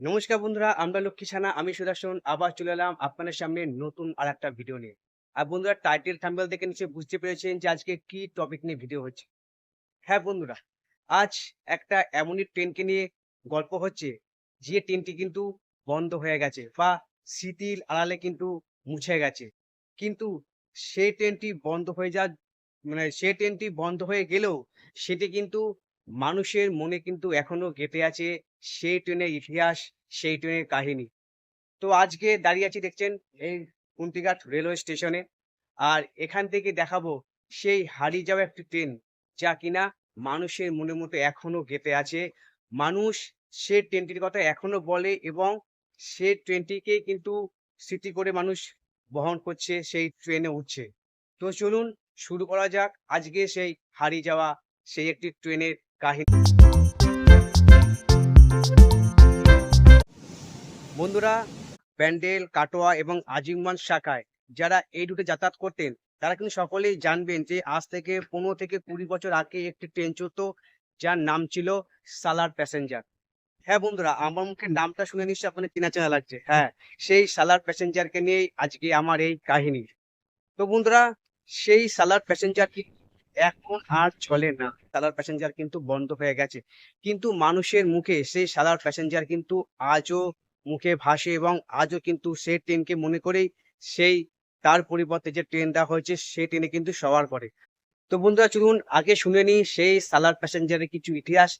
নমস্কার বন্ধুরা, আমরা লক্ষ্মী ছানা, আমি সুদর্শন, আবার চলে এলাম আপনাদের সামনে নতুন আর একটা ভিডিও নিয়ে। আর বন্ধুরা টাইটেল থাম্বেল দেখে নিশ্চয়ই বুঝতে পেরেছেন যে আজকে কি টপিক নিয়ে ভিডিও হচ্ছে। হ্যাঁ বন্ধুরা, আজ একটা এমনই ট্রেনকে নিয়ে গল্প হচ্ছে, যে ট্রেনটি কিন্তু বন্ধ হয়ে গেছে বা শিথিল আড়ালে কিন্তু মুছে গেছে। কিন্তু সেই ট্রেনটি বন্ধ হয়ে যা মানে সেই ট্রেনটি বন্ধ হয়ে গেলেও সেটি কিন্তু মানুষের মনে কিন্তু এখনও গেঁথে আছে সেই ট্রেনের ইতিহাস, সেই ট্রেনের কাহিনী। তো আজকে দাঁড়িয়ে আছি দেখছেন এই কুন্তিঘাট রেলওয়ে স্টেশনে আর এখান থেকে দেখাবো সেই হারিয়ে যাওয়া একটি ট্রেন যা কিনা মানুষের মনের মতো এখনও গেঁথে আছে। মানুষ সে ট্রেনটির কথা এখনও বলে এবং সে ট্রেনটিকে কিন্তু স্মৃতি করে মানুষ বহন করছে, সেই ট্রেনে উঠছে। তো চলুন শুরু করা যাক আজকে সেই হারিয়ে যাওয়া সেই একটি ট্রেনের বন্ধুরা, প্যান্ডেল, কাটোয়া এবং আজিমগঞ্জ শাখায় যারা এই রুটে যাতায়াত করতেন, তারা কিন্তু সকলেই জানবেন যে আজ থেকে পনেরো থেকে কুড়ি বছর আগে একটি ট্রেন চলতো, যার নাম ছিল সালার প্যাসেঞ্জার। হ্যাঁ বন্ধুরা, আমার মুখে নামটা শুনে নিশ্চয়ই আপনাদের চেনা চেনা লাগছে। হ্যাঁ সেই সালার প্যাসেঞ্জারকে নিয়েই আজকে আমার এই কাহিনী। তো বন্ধুরা, সেই সালার প্যাসেঞ্জার কি এখন আর চলে না। সালার প্যাসেঞ্জার কিন্তু বন্ধ হয়ে গেছে। কিন্তু মানুষের মুখে সেই সালার প্যাসেঞ্জার কিন্তু আজও মুখে ভাসে এবং আজও কিন্তু সেই ট্রেনকে মনে করেই সেই তার পরিবর্তে যে ট্রেন দেওয়া হয়েছে, সেই ট্রেনে কিন্তু সওয়ার করে। তো বন্ধুরা, চলুন আগে শুনে নিই সেই সালার প্যাসেঞ্জারের কিছু ইতিহাস।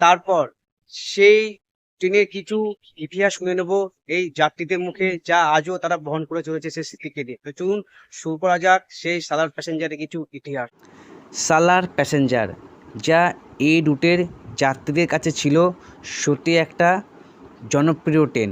তারপর সেই ট্রেনের কিছু ইতিহাস শুনে নেব এই যাত্রীদের মুখে যা আজও তারা বহন করে চলেছে সেই স্মৃতিকে নিয়ে। তো চলুন শুরু করা যাক সেই সালার প্যাসেঞ্জারের কিছু ইতিহাস। সালার প্যাসেঞ্জার, যা এই রুটের যাত্রীদের কাছে ছিল সত্যি একটা জনপ্রিয় ট্রেন।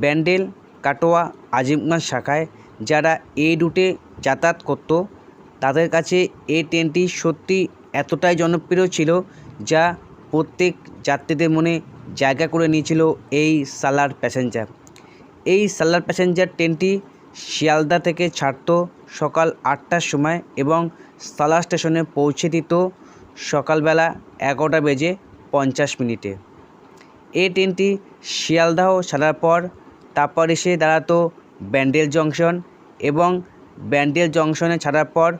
ব্যান্ডেল, কাটোয়া, আজিমগঞ্জ শাখায় যারা এই রুটে যাতায়াত করত, তাদের কাছে এই ট্রেনটি সত্যি এতটাই জনপ্রিয় ছিল যা প্রত্যেক যাত্রীদের মনে জায়গা করে নিয়েছিল এই সালার প্যাসেঞ্জার। এই সালার প্যাসেঞ্জার ট্রেনটি শিয়ালদা থেকে ছাড়তো সকাল আটটার সময় এবং সালার স্টেশনে পৌঁছে দিত সকালবেলা এগারোটা বেজে পঞ্চাশ মিনিটে। এই ট্রেনটি শিয়ালদাহ ছাড়ার পর তারপর এসে দাঁড়াতো ব্যান্ডেল জংশন এবং ব্যান্ডেল জংশনে ছাড়ার পর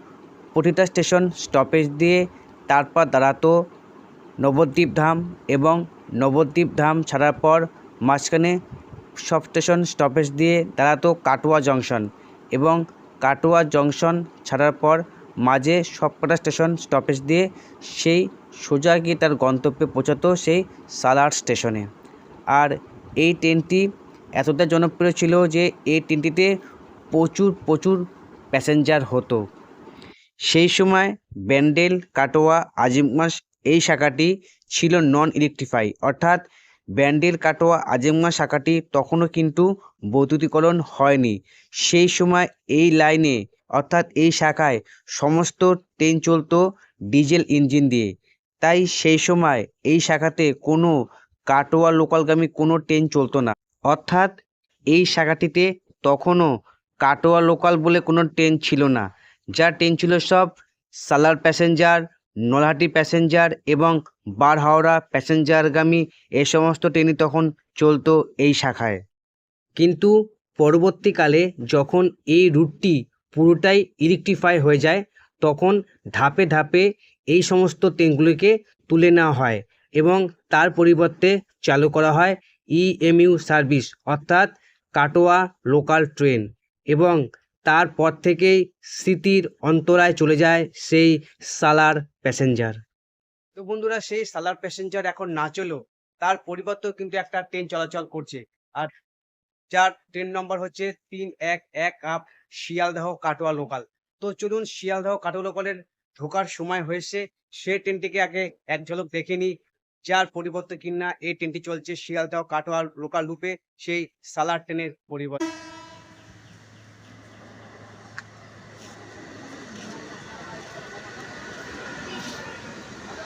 প্রতিটা স্টেশন স্টপেজ দিয়ে তারপর দাঁড়াতো নবদ্বীপ ধাম এবং নবদ্বীপ ধাম ছাড়ার পর মাঝখানে সব স্টেশন স্টপেজ দিয়ে দাঁড়াতো কাটোয়া জংশন এবং কাটোয়া জংশন ছাড়ার পর মাঝে সবকটা স্টেশন স্টপেজ দিয়ে সেই সোজা গিয়ে তার গন্তব্যে পৌঁছাতো সেই সালার স্টেশনে। আর এই ট্রেনটি এতটা জনপ্রিয় ছিল যে এই ট্রেনটিতে প্রচুর প্রচুর প্যাসেঞ্জার হতো। সেই সময় ব্যান্ডেল, কাটোয়া, আজিমগঞ্জ এই শাখাটি ছিল নন ইলেকট্রিফাই অর্থাৎ ব্যান্ডেল, কাটোয়া আজিমগঞ্জ শাখাটি তখনও কিন্তু বৈদ্যুতিকরণ হয়নি। সেই সময় এই লাইনে, অর্থাৎ এই শাখায় সমস্ত ট্রেন চলতো ডিজেল ইঞ্জিন দিয়ে। তাই সেই সময় এই শাখাতে কোনো কাটোয়া লোকালগামী কোনো ট্রেন চলতো না। অর্থাৎ এই শাখাটিতে তখনও কাটোয়া লোকাল বলে কোনো ট্রেন ছিল না। যা ট্রেন ছিল সব সালার প্যাসেঞ্জার নলহাটি প্যাসেঞ্জার এবং বারহাওড়া প্যাসেঞ্জারগামী এ সমস্ত ট্রেনই তখন চলতো এই শাখায়। কিন্তু পরবর্তীকালে যখন এই রুটটি পুরোটাই ইলেকট্রিফাই হয়ে যায়, তখন ধাপে ধাপে এই সমস্ত ট্রেনগুলিকে তুলে নেওয়া হয় এবং তার পরিবর্তে চালু করা হয় ইএমইউ সার্ভিস অর্থাৎ কাটোয়া লোকাল ট্রেন এবং তারপর থেকেই স্মৃতির অন্তরায় চলে যায় সেই সালার প্যাসেঞ্জার। তো বন্ধুরা, সেই সালার প্যাসেঞ্জার এখন না চলেও তার পরিবর্তেও কিন্তু একটা ট্রেন চলাচল করছে। আর যার ট্রেন নম্বর হচ্ছে তিন এক এক আপ শিয়ালদহ কাটোয়া লোকাল। তো চলুন শিয়ালদহ কাটোয়া লোকালের ঢোকার সময় হয়েছে। সেই ট্রেনটিকে আগে এক ঝলক দেখে নিই। যার পরিবর্তে কিনা এই ট্রেনটি চলছে শিয়ালদহ কাটোয়া লোকাল রূপে সেই সালার ট্রেনের পরিবর্তে।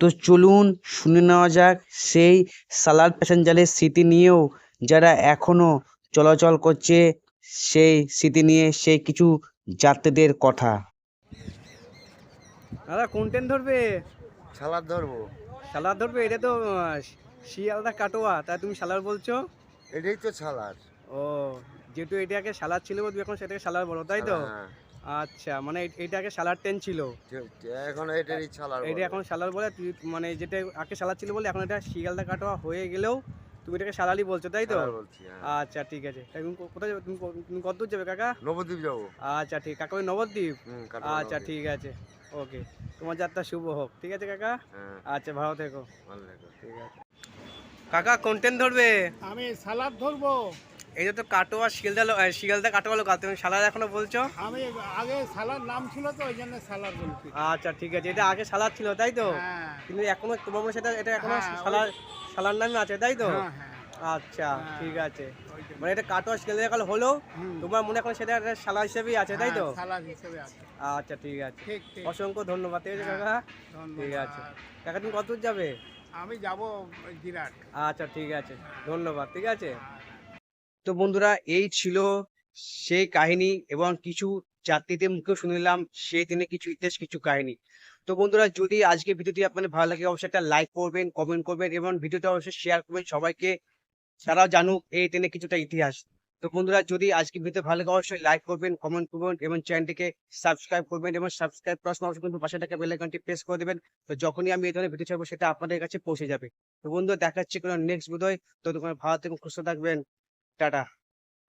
তো চলুন শুনে নেওয়া যাক সেই সালার প্যাসেঞ্জারের স্মৃতি নিয়েও যারা এখনও চলাচল করছে সেই স্মৃতি নিয়ে সেই কিছু যাত্রীদের কথা। দাদা কোন ট্রেন ধরবে? সালাদ ধরবো। সালার ধরবে? এটা তো শিয়ালদা কাটোয়া তা তুমি সালার বলছো? এটাই তো ছালার ও যেহেতু এটাকে সালার ছিল তুমি এখন সেটাকে সালার বলো তাই তো? হ্যাঁ, আচ্ছা মানে এ- আগে সালার ট্রেন ছিল। এখন এটারই ছালার এটা এখন সালার বলে তুই মানে যেটা আগে সালার ছিল বলে এখন এটা শিয়ালদা কাটোয়া হয়ে গেলেও তুমি এটাকে সালারই বলছো তাই তো? বলছি হ্যাঁ। আচ্ছা ঠিক আছে। কোথায় যাবে? তুমি কত দূর যাবে কাকা? নবদ্বীপ যাব। আচ্ছা ঠিক। কাকা ওই নবদ্বীপ? আচ্ছা ঠিক আছে। ওকে। তোমার যাত্রা শুভ হোক ঠিক আছে কাকা? হ্যাঁ। আচ্ছা ভালো থেকো। ভালো থেকো। ঠিক আছে। কাকা কোনটেন ধরবে? আমি সালাদ ধরবো। এটা তো কাটোয়া শিয়ালদা শিয়ালদা কাটোয়া লোকাল তুমি সালার এখনও বলছো? আমি আগে সালার নাম ছিল তো ওই জন্য সালার বলছি। আচ্ছা ঠিক আছে এটা আগে সালার ছিল তাই তো? হ্যাঁ। কিন্তু এখনও তোমার মনে সেটা এটা এখনও হ্যাঁ, সালার সালার নামে আছে তাই তো? হ্যাঁ, আচ্ছা। ঠিক আছে। মানে এটা কাটোয়া শিয়ালদা কাল হলো তোমার মনে এখন সেটা একটা সালার হিসেবেই আছে তাই তো? সালার হিসেবে আছে। আচ্ছা ঠিক আছে। অসংখ্য ধন্যবাদ ঠিক আছে। কাকা? ঠিক আছে। কাকা তুমি কত দূর যাবে? আমি যাব জিরাট আচ্ছা ঠিক আছে। ধন্যবাদ ঠিক আছে? তো বন্ধুরা এই ছিল সেই কাহিনী এবং কিছু যাত্রীদের মুখে শুনলাম সেই দিনে কিছু ইতিহাস কিছু কাহিনী। তো বন্ধুরা যদি আজকে ভিডিওটি আপনাদের ভালো লাগে অবশ্যই একটা লাইক করবেন কমেন্ট করবেন এবং ভিডিওটা অবশ্যই শেয়ার করবেন সবাইকে। তারাও জানুক এই ট্রেনে কিছুটা ইতিহাস। তো বন্ধুরা, যদি আজকে ভিডিও ভালো লাগে, অবশ্যই লাইক করবেন কমেন্ট করবেন এবং চ্যানেলটিকে সাবস্ক্রাইব করবেন এবং সাবস্ক্রাইব করার সময় কিন্তু পাশে থাকা বেল আইকনটি প্রেস করে দেবেন। তো যখনই আমি এই ধরনের ভিডিও ছাড়বো, সেটা আপনাদের কাছে পৌঁছে যাবে। তো বন্ধুরা, দেখা কোনো নেক্সট ভিডিও তো ভালো থেকে সুস্থ থাকবেন। টাটা।